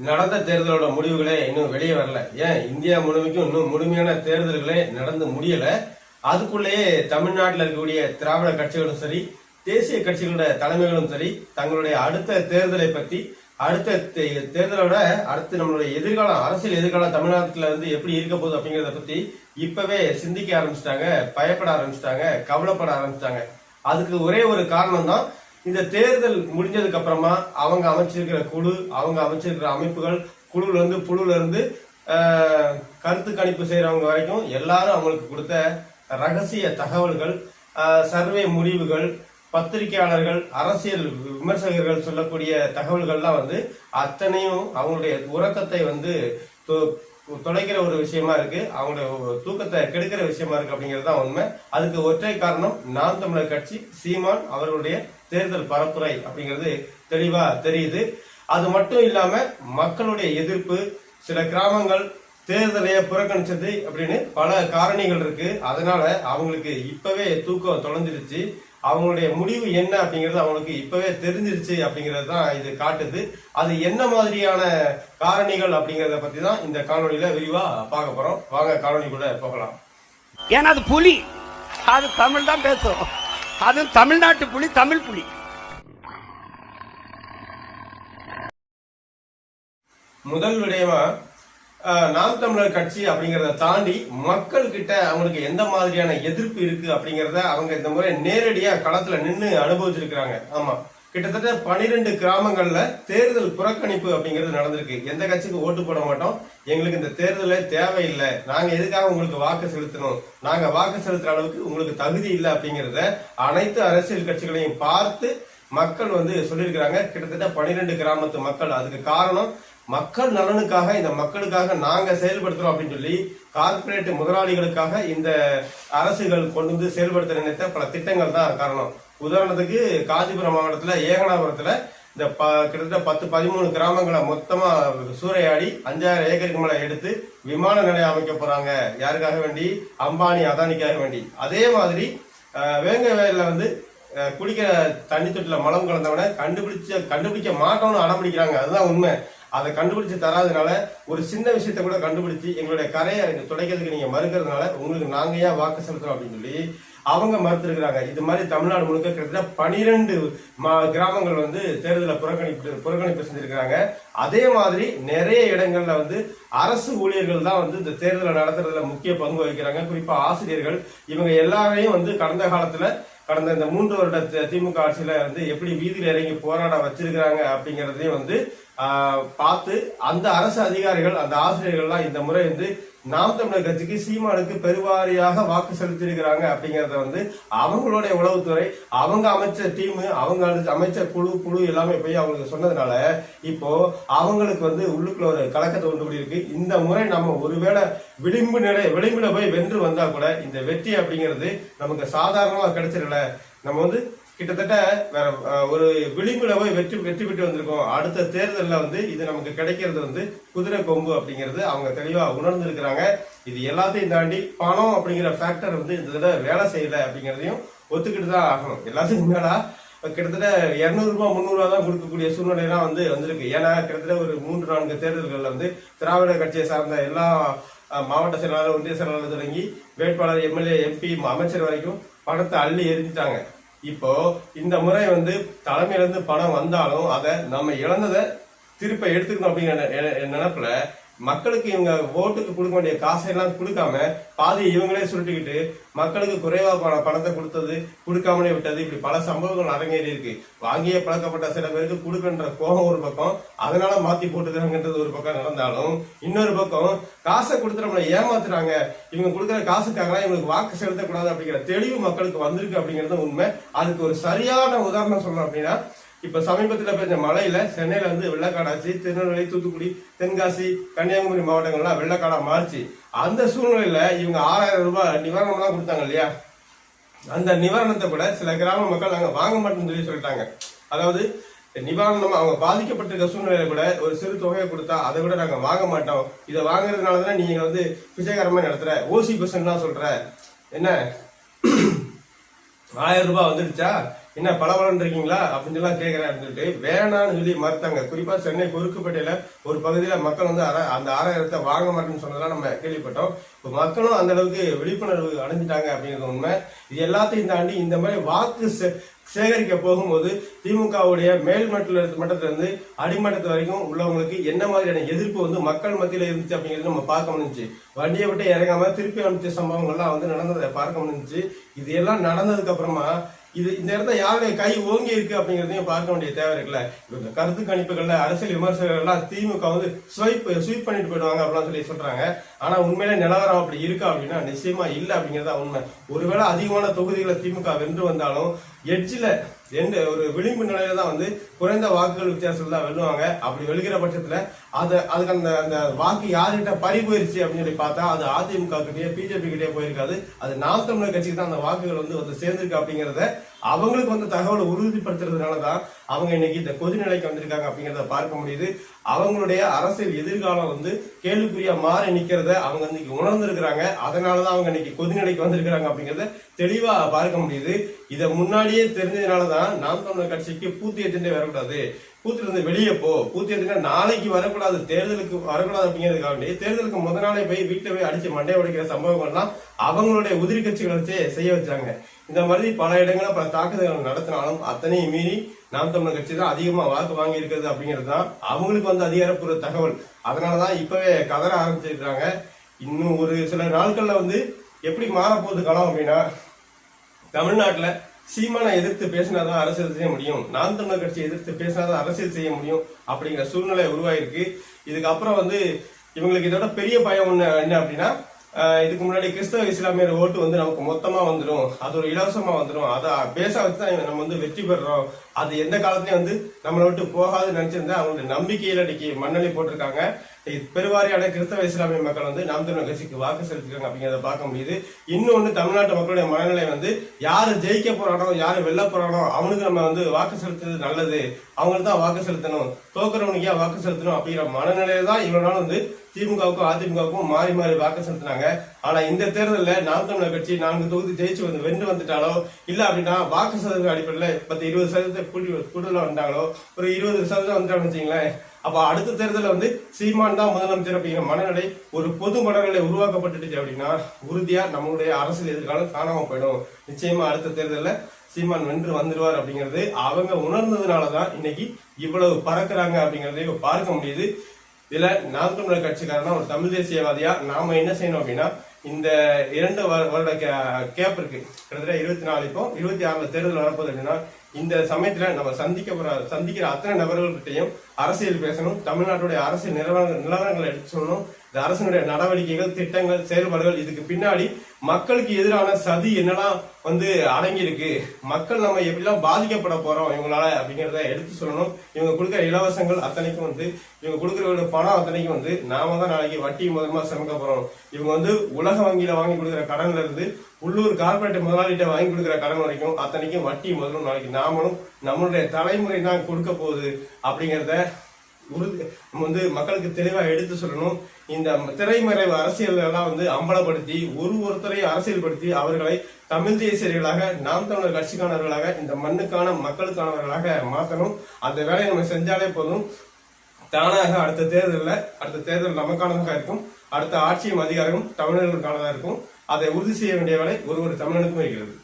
நடந்த தேர்தலோட முடிவுகளே இன்னும் வெளியே வரல. ஏன்? இந்தியா முழுமைக்கும் இன்னும் முழுமையான தேர்தல்களே நடந்து முடியல. அதுக்குள்ளேயே தமிழ்நாட்டில் இருக்கக்கூடிய திராவிட கட்சிகளும் சரி தேசிய கட்சிகளோட தலைமைகளும் சரி தங்களுடைய அடுத்த தேர்தலை பற்றி அடுத்த தே- தேர்தலோட அடுத்து நம்மளுடைய எதிர்காலம் அரசியல் எதிர்காலம் தமிழ்நாட்டில் வந்து எப்படி இருக்க போகுது அப்படிங்கிறத பற்றி இப்பவே சிந்திக்க ஆரம்பிச்சிட்டாங்க பயப்பட ஆரம்பிச்சிட்டாங்க கவலைப்பட ஆரம்பிச்சிட்டாங்க. அதுக்கு ஒரே ஒரு காரணம் தான் இந்த தேர்தல் முடிஞ்சதுக்கு அப்புறமா அவங்க அமைச்சிருக்கிற குழு அவங்க அமைச்சிருக்கிற அமைப்புகள் குழுல இருந்து புழுல இருந்து கருத்து கணிப்பு செய்யறவங்க வரைக்கும் எல்லாரும் அவங்களுக்கு கொடுத்த ரகசிய தகவல்கள் சர்வே முடிவுகள் பத்திரிகையாளர்கள் அரசியல் விமர்சகர்கள் சொல்லக்கூடிய தகவல்கள்லாம் வந்து அத்தனையும் அவங்களுடைய உறக்கத்தை வந்து தொலைக்கிற ஒரு விஷயமா இருக்கு. அவங்களுடைய தூக்கத்தை கெடுக்கிற விஷயமா இருக்கு அப்படிங்கிறது தான் உண்மை. அதுக்கு ஒற்றை காரணம் நாம் தமிழர் கட்சி சீமான் அவர்களுடைய தேர்தல் பரப்புரை அப்படிங்கிறது தெளிவா தெரியுது. அது மட்டும் இல்லாம மக்களுடைய எதிர்ப்பு சில கிராமங்கள் தேர்தலைய புறக்கணிச்சது அப்படின்னு பல காரணிகள் இருக்கு. அதனால அவங்களுக்கு இப்பவே தூக்கம் தொலைஞ்சிருச்சு. அவங்களுடைய முடிவு என்ன அப்படிங்கிறது அவங்களுக்கு இப்பவே தெரிஞ்சிருச்சு அப்படிங்கிறது தான் இது காட்டுது. அது என்ன மாதிரியான காரணிகள் அப்படிங்கறத பத்தி தான் இந்த காணொளியில விரிவா பார்க்க போறோம். வாங்க காணொளிக்குள்ள போகலாம். ஏன்னா அது புலி. அது தமிழ் தான் பேசும் அது தமிழ்நாட்டு புலி தமிழ் புலி. முதல் விடயமா நாம் தமிழர் கட்சி அப்படிங்கறத தாண்டி மக்கள் கிட்ட அவங்களுக்கு எந்த மாதிரியான எதிர்ப்பு இருக்கு அப்படிங்கறத அவங்க இந்த முறை நேரடியா களத்துல நின்று அனுபவிச்சிருக்கிறாங்க. ஆமா. கிட்டத்தட்ட பனிரெண்டு கிராமங்கள்ல தேர்தல் புறக்கணிப்பு அப்படிங்கிறது நடந்திருக்கு. எந்த கட்சிக்கு ஓட்டு போட மாட்டோம். எங்களுக்கு இந்த தேர்தலே தேவையில்லை. நாங்க எதுக்காக உங்களுக்கு வாக்கு செலுத்தணும்? நாங்க வாக்கு செலுத்துற அளவுக்கு உங்களுக்கு தகுதி இல்லை அப்படிங்கிறத அனைத்து அரசியல் கட்சிகளையும் பார்த்து மக்கள் வந்து சொல்லியிருக்கிறாங்க. கிட்டத்தட்ட பனிரெண்டு கிராமத்து மக்கள் அதுக்கு காரணம் மக்கள் நலனுக்காக இந்த மக்களுக்காக நாங்க செயல்படுத்துறோம் அப்படின்னு சொல்லி கார்பரேட் முதலாளிகளுக்காக இந்த அரசுகள் கொண்டு வந்து செயல்படுத்த நினைத்த பல திட்டங்கள் தான் காரணம். உதாரணத்துக்கு காஞ்சிபுரம் மாவட்டத்துல ஏகனாபுரத்துல இந்த ப- கிட்டத்தட்ட பத்து பதிமூணு கிராமங்களை மொத்தமா சூறையாடி அஞ்சாயிரம் ஏக்கருக்கு மேல எடுத்து விமான நிலையம் அமைக்க போறாங்க. யாருக்காக வேண்டி? அம்பானி அதானிக்காக வேண்டி. அதே மாதிரி வேங்க வயல்ல வந்து குடிக்கிற தண்ணி தொட்டில மலம் கலந்தவனை கண்டுபிடிச்ச கண்டுபிடிக்க மாட்டோம்னு அடம்பிடிக்கிறாங்க அதுதான் உண்மை. அதை கண்டுபிடிச்சு தராதனால ஒரு சின்ன விஷயத்தை கூட கண்டுபிடிச்சு எங்களுடைய கரையை துடைக்கிறதுக்கு நீங்க மறுக்கிறதுனால உங்களுக்கு நாங்க ஏன் வாக்கு செலுத்துறோம் அப்படின்னு சொல்லி அவங்க மறுத்திருக்கிறாங்க. இது மாதிரி தமிழ்நாடு முழுக்க கிட்டத்தட்ட பனிரெண்டு கிராமங்கள் வந்து தேர்தலை புறக்கணிப்பு புறக்கணிப்பு செஞ்சிருக்கிறாங்க. அதே மாதிரி நிறைய இடங்கள்ல வந்து அரசு ஊழியர்கள் தான் வந்து இந்த தேர்தலை நடத்துறதுல முக்கிய பங்கு வகிக்கிறாங்க. குறிப்பா ஆசிரியர்கள் இவங்க எல்லாரையும் வந்து கடந்த காலத்துல கடந்த இந்த மூன்று வருட திமுக ஆட்சியில வந்து எப்படி வீதியில் இறங்கி போராட வச்சிருக்கிறாங்க அப்படிங்கறதையும் வந்து பார்த்து அந்த அரசு அதிகாரிகள் அந்த ஆசிரியர்கள்லாம் இந்த முறை வந்து நாம் தமிழர் கட்சிக்கு சீமானுக்கு பெருவாரியாக வாக்கு செலுத்தியிருக்கிறாங்க அப்படிங்கறத வந்து அவங்களுடைய உளவுத்துறை அவங்க அமைச்ச டீம் அவங்க அமைச்ச குழு குழு எல்லாமே போய் அவங்களுக்கு சொன்னதுனால இப்போ அவங்களுக்கு வந்து உள்ளுக்குள்ள ஒரு கலக்கத்தை உண்டு இருக்கு இந்த முறை நம்ம ஒருவேளை விளிம்பு நிலை விளிம்புல போய் வென்று வந்தா கூட இந்த வெற்றி அப்படிங்கிறது நமக்கு சாதாரணமா கிடைச்சிடல நம்ம வந்து கிட்டத்தட்ட வேற ஒரு விளிம்புல போய் வெற்றி வெற்றி பெற்று வந்திருக்கோம். அடுத்த தேர்தலில் வந்து இது நமக்கு கிடைக்கிறது வந்து குதிரை கொம்பு அப்படிங்கிறது அவங்க தெளிவா உணர்ந்திருக்கிறாங்க. இது எல்லாத்தையும் தாண்டி பணம் அப்படிங்கிற ஃபேக்டர் வந்து இந்த தடவை வேலை செய்யலை அப்படிங்கிறதையும் ஒத்துக்கிட்டு தான் ஆகணும். எல்லாத்துக்கும் மேலா கிட்டத்தட்ட இரநூறுபா ரூபாய் தான் கொடுக்கக்கூடிய சூழ்நிலைலாம் வந்து வந்திருக்கு. ஏன்னா கிட்டத்தட்ட ஒரு மூன்று நான்கு தேர்தல்களில் வந்து திராவிட கட்சியை சார்ந்த எல்லா மாவட்ட செயலாளர் ஒன்றிய செயலாளர் தொடங்கி வேட்பாளர் எம்எல்ஏ எம்பி அமைச்சர் வரைக்கும் பணத்தை அள்ளி எரிஞ்சிட்டாங்க இப்போ இந்த முறை வந்து தலைமையிலேருந்து பணம் வந்தாலும் அதை நம்ம இழந்ததை திருப்ப எடுத்துக்கணும் அப்படிங்கிற நினைப்புல மக்களுக்கு இவங்க ஓட்டுக்கு கொடுக்க வேண்டிய காசையெல்லாம் கொடுக்காம பாதி இவங்களே சுருட்டிக்கிட்டு மக்களுக்கு குறைவா பணத்தை கொடுத்தது கொடுக்காமலே விட்டது. இப்படி பல சம்பவங்கள் அரங்கேறி இருக்கு. வாங்கிய பழக்கப்பட்ட சில பேருக்கு கொடுக்கன்ற கோபம் ஒரு பக்கம் அதனால மாத்தி போட்டுக்கிறாங்கன்றது ஒரு பக்கம் நடந்தாலும் இன்னொரு பக்கம் காசை கொடுத்து நம்மளை ஏமாத்துறாங்க. இவங்க கொடுக்குற காசுக்காக இவங்களுக்கு வாக்கு செலுத்தக்கூடாது அப்படிங்கிற தெளிவு மக்களுக்கு வந்திருக்கு அப்படிங்கிறது உண்மை. அதுக்கு ஒரு சரியான உதாரணம் சொல்லணும் அப்படின்னா இப்ப சமீபத்துல பெஞ்ச மழையில சென்னையில வந்து வெள்ளக்காடாச்சு திருநெல்வேலி தூத்துக்குடி தென்காசி கன்னியாகுமரி மாவட்டங்கள்லாம் வெள்ளக்காடா மாறிச்சு. அந்த சூழ்நிலையில இவங்க ஆறாயிரம் ரூபாய் நிவாரணம் எல்லாம் கொடுத்தாங்க இல்லையா? அந்த நிவாரணத்தை கூட சில கிராம மக்கள் நாங்க வாங்க மாட்டோம்னு சொல்லி சொல்லிட்டாங்க. அதாவது நிவாரணம் அவங்க பாதிக்கப்பட்டிருக்க சூழ்நிலையில கூட ஒரு சிறு தொகையை கொடுத்தா அதை கூட நாங்க வாங்க மாட்டோம். இதை வாங்குறதுனால தான் நீங்க வந்து பிச்சைக்காரமா நடத்துற ஓசி பர்சன்ட் தான் சொல்ற. என்ன? ஆயிரம் ரூபாய் வந்துடுச்சா? என்ன பலபலன் இருக்கீங்களா அப்படின்னு எல்லாம் கேட்கிறேன் சொல்லிட்டு வேணான்னு சொல்லி மறுத்தாங்க. குறிப்பா சென்னை குறுக்குப்பேட்டையில ஒரு பகுதியில மக்கள் வந்து அற அந்த ஆறாயிரத்தை வாங்க மாட்டேன்னு சொன்னதெல்லாம் நம்ம கேள்விப்பட்டோம். இப்போ மக்களும் அந்த அளவுக்கு விழிப்புணர்வு அடைஞ்சிட்டாங்க அப்படிங்கிறது உண்மை. இது எல்லாத்தையும் தாண்டி இந்த மாதிரி வாக்கு சே- சேகரிக்க போகும்போது திமுகவுடைய மேல்மட்டல மட்டத்துல இருந்து அடிமட்டத்து வரைக்கும் உள்ளவங்களுக்கு என்ன மாதிரியான எதிர்ப்பு வந்து மக்கள் மத்தியில் இருந்துச்சு அப்படிங்கிறது நம்ம பார்க்க முடிஞ்சு வண்டியை விட்டு இறங்காம திருப்பி அனுப்பிச்ச சம்பவங்கள்லாம் வந்து நடந்ததை பார்க்க முடிஞ்சு இது எல்லாம் நடந்ததுக்கு அப்புறமா இது இந்த இடத்துல யாருடைய கை ஓங்கி இருக்கு அப்படிங்கிறதையும் பார்க்க வேண்டிய தேவை இருக்குல்ல? இந்த கருத்து கணிப்புகள்ல அரசியல் விமர்சகர்கள் எல்லாம் திமுக வந்து ஸ்வைப் ஸ்வீப் பண்ணிட்டு போயிடுவாங்க அப்படின்னு சொல்லி சொல்றாங்க. ஆனா உண்மையில நிலவரம் அப்படி இருக்கா அப்படின்னா நிச்சயமா இல்லை அப்படிங்கறதா உண்மை. ஒருவேளை அதிகமான தொகுதிகளை திமுக வென்று வந்தாலும் எட்ஜில் எந்த ஒரு விளிம்பு நிலையில தான் வந்து குறைந்த வாக்குகள் வித்தியாசத்தில் தான் வெல்லுவாங்க. அப்படி வெல்கிற பட்சத்தில் அது அதுக்கு அந்த அந்த வாக்கு யார்கிட்ட பறி போயிருச்சு அப்படின்னு சொல்லி பார்த்தா அது அதிமுக கிட்டயே பிஜேபி கிட்டயே போயிருக்காது. அது நாம் தமிழர் கட்சிக்கு தான் அந்த வாக்குகள் வந்து வந்து சேர்ந்திருக்கு அப்படிங்கிறத அவங்களுக்கு வந்து தகவலை உறுதிப்படுத்துறதுனால தான் அவங்க இன்னைக்கு இந்த கொதிநிலைக்கு வந்திருக்காங்க அப்படிங்கிறத பார்க்க முடியுது. அவங்களுடைய அரசியல் எதிர்காலம் வந்து கேள்விக்குரிய மாறி நிற்கிறத அவங்க இன்னைக்கு உணர்ந்திருக்கிறாங்க. அதனாலதான் அவங்க இன்னைக்கு கொதிநிலைக்கு வந்திருக்கிறாங்க அப்படிங்கிறத தெளிவாக பார்க்க முடியுது. இதை முன்னாடியே தெரிஞ்சதுனாலதான் நாம் தமிழர் கட்சிக்கு பூத்திய திண்டே வரக்கூடாது. பூத்துல வெளியே போ. பூத்தி நாளைக்கு வரக்கூடாது தேர்தலுக்கு வரக்கூடாது அப்படிங்கிறதுக்காக தேர்தலுக்கு முத நாளே போய் வீட்டில் போய் அடிச்சு மண்டை உடைக்கிற சம்பவங்கள்லாம் அவங்களுடைய உதிரி கட்சிகளை வச்சே செய்ய வச்சாங்க. இந்த மாதிரி பல இடங்களில் பல தாக்குதல்கள் நடத்தினாலும் அத்தனையும் மீறி நாம் தமிழர் கட்சி தான் அதிகமாக வாக்கு வாங்கி இருக்கிறது அப்படிங்கிறது தான் அவங்களுக்கு வந்து அதிகாரப்பூர்வ தகவல். அதனாலதான் இப்போவே கதற ஆரம்பிச்சிருக்கிறாங்க. இன்னும் ஒரு சில நாட்களில் வந்து எப்படி மாறப்போகுது களம் அப்படின்னா தமிழ்நாட்டில் சீமானை எதிர்த்து பேசினாதான் அரசியல் செய்ய முடியும். நான் தமிழர் கட்சியை எதிர்த்து பேசினாதான் அரசியல் செய்ய முடியும் அப்படிங்கிற சூழ்நிலை உருவாயிருக்கு. இதுக்கப்புறம் வந்து இவங்களுக்கு இதோட பெரிய பயம் ஒன்று என்ன அப்படின்னா இதுக்கு முன்னாடி கிறிஸ்தவ இஸ்லாமியர் ஓட்டு வந்து நமக்கு மொத்தமா வந்துடும் அது ஒரு இலவசமா வந்துடும் அதை பேச வச்சு தான் நம்ம வந்து வெற்றி பெறுறோம் அது எந்த காலத்துலயும் வந்து நம்மளை விட்டு போகாதுன்னு நினைச்சிருந்தா அவங்களுடைய நம்பிக்கையில இன்னைக்கு மண்ணலி போட்டிருக்காங்க. பெருவாரியான கிறிஸ்தவ இஸ்லாமிய மக்கள் வந்து நாம் தமிழ் கட்சிக்கு வாக்கு செலுத்திருக்காங்க அப்படிங்கிறத பார்க்க முடியுது இன்னொன்னு தமிழ்நாட்டு மக்களுடைய மனநிலை வந்து யாரு ஜெயிக்க போறானோ யாரு வெல்ல போறானோ அவனுக்கு நம்ம வந்து வாக்கு செலுத்துறது நல்லது. அவங்களுக்கு தான் வாக்கு செலுத்தணும். தோக்குறவனுக்கே வாக்கு செலுத்தணும் அப்படிங்கிற மனநிலையில தான் இவ்வளவு நாள் வந்து திமுகவுக்கும் அதிமுகவுக்கும் மாறி மாறி வாக்கு செலுத்தினாங்க. ஆனா இந்த தேர்தலில் நாம் தமிழர் கட்சி நான்கு தொகுதி ஜெயிச்சு வந்து வென்று வந்துட்டாலோ இல்ல அப்படின்னா வாக்கு சதவீத அடிப்படையில் பத்து இருபது சதவீதத்தை கூட்டி கூடுதலா வந்தாங்களோ ஒரு இருபது சதவீதம் வந்துட்டாங்கன்னு வச்சுங்களேன் அப்போ அடுத்த தேர்தலில் வந்து சீமான் தான் முதலமைச்சர் அப்படிங்கிற மனநிலை ஒரு பொது மனநிலை உருவாக்கப்பட்டுச்சு அப்படின்னா உறுதியாக நம்மளுடைய அரசியல் எதிர்காலம் காணாமல் போயிடும். நிச்சயமாக அடுத்த தேர்தலில் சீமான் வென்று வந்துடுவார் அப்படிங்கிறது அவங்க உணர்ந்ததுனால தான் இன்னைக்கு இவ்வளவு பறக்குறாங்க அப்படிங்கிறதையும் பார்க்க முடியுது. இதுல நாம் தமிழர் கட்சிக்காரனா ஒரு தமிழ் தேசியவாதியா நாம என்ன செய்யணும் அப்படின்னா இந்த இரண்டு வருட கேப் இருக்கு. கிட்டத்தட்ட இருபத்தி நாலு இப்போ இருபத்தி ஆறுல தேர்தல் வரப்போகுது அப்படின்னா இந்த சமயத்துல நம்ம சந்திக்க போற சந்திக்கிற அத்தனை நபர்கள்கிட்டையும் அரசியல் பேசணும் தமிழ்நாட்டுடைய அரசியல் நிலவரங்கள் நிலவரங்களை எடுத்து சொல்லணும். இந்த அரசினுடைய நடவடிக்கைகள் திட்டங்கள் செயல்பாடுகள் இதுக்கு பின்னாடி மக்களுக்கு எதிரான சதி என்னெல்லாம் வந்து அடங்கி இருக்கு மக்கள் நம்ம எப்படிலாம் பாதிக்கப்பட போறோம் இவங்களால அப்படிங்கிறத எடுத்து சொல்லணும். இவங்க கொடுக்குற இலவசங்கள் அத்தனைக்கும் வந்து இவங்க கொடுக்குற பணம் அத்தனைக்கும் வந்து நாம தான் நாளைக்கு வட்டி மூலமா சமைக்க போறோம். இவங்க வந்து உலக வங்கியில வாங்கி கொடுக்குற கடன்ல இருந்து உள்ளூர் கார்பரேட் முதலாளிகிட்ட வாங்கி கொடுக்குற கடன் வரைக்கும் அத்தனைக்கும் வட்டி முதலும் நாளைக்கு நாமளும் நம்மளுடைய தலைமுறை தான் கொடுக்க போகுது அப்படிங்கிறத உறுதி நம்ம வந்து மக்களுக்கு தெளிவா எடுத்து சொல்லணும். இந்த திரைமறைவு அரசியலெல்லாம் வந்து அம்பலப்படுத்தி ஒரு ஒருத்தரையும் அரசியல்படுத்தி அவர்களை தமிழ் தேசியர்களாக நாம் தமிழர் கட்சிக்கானவர்களாக இந்த மண்ணுக்கான மக்களுக்கானவர்களாக மாற்றணும் அந்த வேலையை நம்ம செஞ்சாலே போதும். தானாக அடுத்த தேர்தலில் அடுத்த தேர்தல் நமக்கானதாக இருக்கும். அடுத்த ஆட்சியும் அதிகாரமும் தமிழர்களுக்கானதாக இருக்கும். அதை உறுதி செய்ய வேண்டிய வேலை ஒரு ஒரு தமிழனுக்கும் இருக்கிறது.